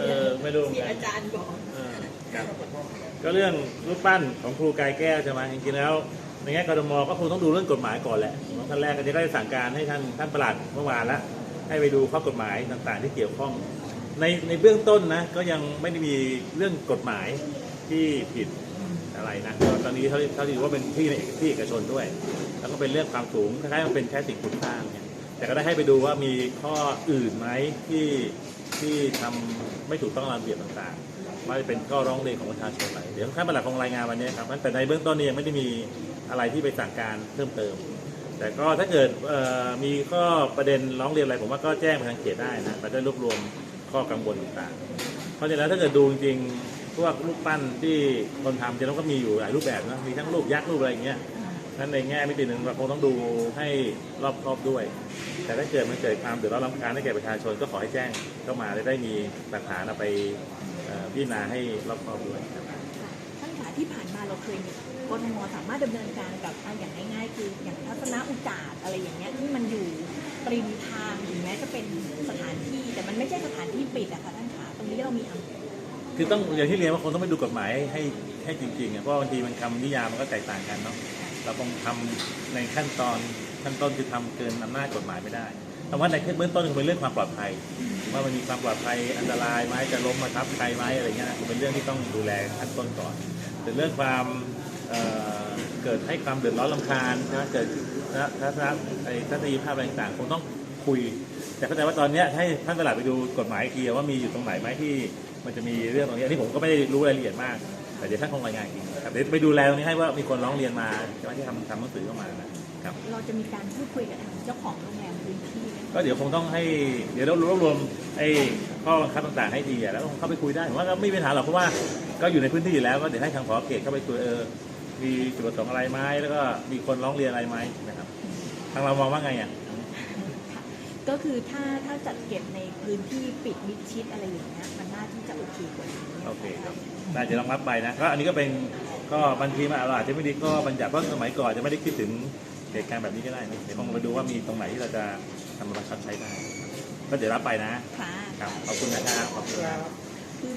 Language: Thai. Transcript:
เออไม่รู้เหมือนที่กันอาจารย์บอกเออครับก็เรื่องรูปปั้นของครูกายแก้วใช่ไหมจริงๆแล้วในแง่กรทมก็คงต้องดูเรื่องกฎหมายก่อนแหละท่านแรกก็จะได้สั่งการให้ท่านท่านประหลัดเมื่อวานแล้วให้ไปดูข้อกฎหมายต่างๆ ที่เกี่ยวข้อง ในในเบื้องต้นนะก็ยังไม่ได้มีเรื่องกฎหมายที่ผิดอะไรนะก็ตอนนี้เขาเขาถือว่าเป็นที่ในที่เอกชนด้วย แล้วก็เป็นเรื่องความสูงคล้ายๆมันเป็นแค่สิ่งปลูกสร้างเนี่ยแต่ก็ได้ให้ไปดูว่ามีข้ออื่นไหมที่ ที่ทำไม่ถูกต้องตามระเบียบต่างๆว่าจะเป็นข้อร้องเรียนของประชาชนอะไรเดี๋ยวท่านประหลัดคงรายงานวันนี้ครับแต่ในเบื้องต้นนี้ยังไม่ได้มีอะไรที่ไปสั่งการเพิ่มเติม แต่ก็ถ้าเกิดมีข้อประเด็นร้องเรียนอะไรผมว่าก็แจ้งไปทางเขตได้นะเราจะรวบรวมข้อกังวลต่างๆ เพราะฉะนั้นถ้าเกิดดูจริงๆพวกรูปปั้นที่คนทำจะต้องก็มีอยู่หลายรูปแบบนะมีทั้งรูปยักษ์รูปอะไรอย่างเงี้ย นั้นในแง่มิติหนึ่งเราคงต้องดูให้รอบคอบด้วย แต่ถ้าเกิดมันเกิดความเดือดร้อนรำคาญให้แก่ประชาชนก็ขอให้แจ้งเข้ามาจะได้มีหลักฐานเอาไปเอ่อพิจารณาให้รอบคอบด้วยครับท่านคะที่ผ่านมาเราเคยมีกทมสามารถดำเนินการกับอะอย่างง่ายๆ คืออย่างทัศนอุจจาระอะไรอย่างเงี้ยที่มันอยู่ปริมทางถึงแม้จะเป็นสถานที่ แต่มันไม่ใช่สถานที่ปิดอะค่ะท่านคะตรงนี้เรามีอำคือต้องอย่างที่เรียนว่าคงต้องไปดูกฎหมายให้ให้จริงๆอะเพราะบางทีมันคำนิยามมันก็แตกต่างกันเนาะ เราคงทำในขั้นตอนขั้นต้นคือทำเกินอำนาจกฎหมายไม่ได้ แต่ว่าในเบื้องต้นคงเป็นเรื่องความปลอดภัย ว่ามันมีความปลอดภัยอันตรายไหมจะล้มมาทับใครไหมอะไรเงี้ยนะเป็นเรื่องที่ต้องดูแลขั้นต้นก่อนแต่เรื่องความเอ่อเกิดให้ความเดือดร้อนลำคาญนะเกิดทัศนไอ้ทัศนียภาพอะไรต่างๆคงต้องคุย แต่เข้าใจว่าตอนเนี้ยให้ท่านตลาดไปดูกฎหมายอีกทีว่ามีอยู่ตรงไหนไหมที่มันจะมีเรื่องตรงนี้อันนี้ผมก็ไม่ได้รู้รายละเอียดมาก แต่เดี๋ยวท่านคงรายงานอีกทีครับเดี๋ยวไปดูแลตรงนี้ให้ว่ามีคนร้องเรียนมาใช่ไหมที่ทำทำหนังสือเข้ามานะครับเราจะมีการพูดคุยกับทางเจ้าของโรงแรมพื้นที่ไหมก็เดี๋ยวคงต้องให้เดี๋ยวเรารวบรวมไอ้ข้อบังคับต่างๆให้ดีอะแล้วคงเข้าไปคุยได้ผมว่าก็ไม่มีปัญหาหรอกเพราะว่าก็อยู่ในพื้นที่อยู่แล้วก็เดี๋ยวให้ทางผอเขตเข้าไปคุยเออมีจุดประสงค์อะไรไหมแล้วก็มีคนร้องเรียนอะไรไหมนะครับ ทางเรามองว่าไงอะค่ะก็คือถ้าถ้าจัดเก็บในพื้นที่ปิดมิดชิดอะไรอย่างเงี้ยมันน่าที่จะโอเคกว่านี้โอเคครับ ได้จะลองรับไปนะก็อันนี้ก็เป็นก็บางทีมันอาจจะไม่ดีก็บัญญัติเพราะสมัยก่อนจะไม่ได้คิดถึงเหตุการณ์แบบนี้ก็ได้นะเดี๋ยวคงไปดูว่ามีตรงไหนที่เราจะทำมาบังคับใช้ได้ ก็เดี๋ยวรับไปนะ ค่ะ ครับ ขอบคุณนะครับขอบคุณครับคือ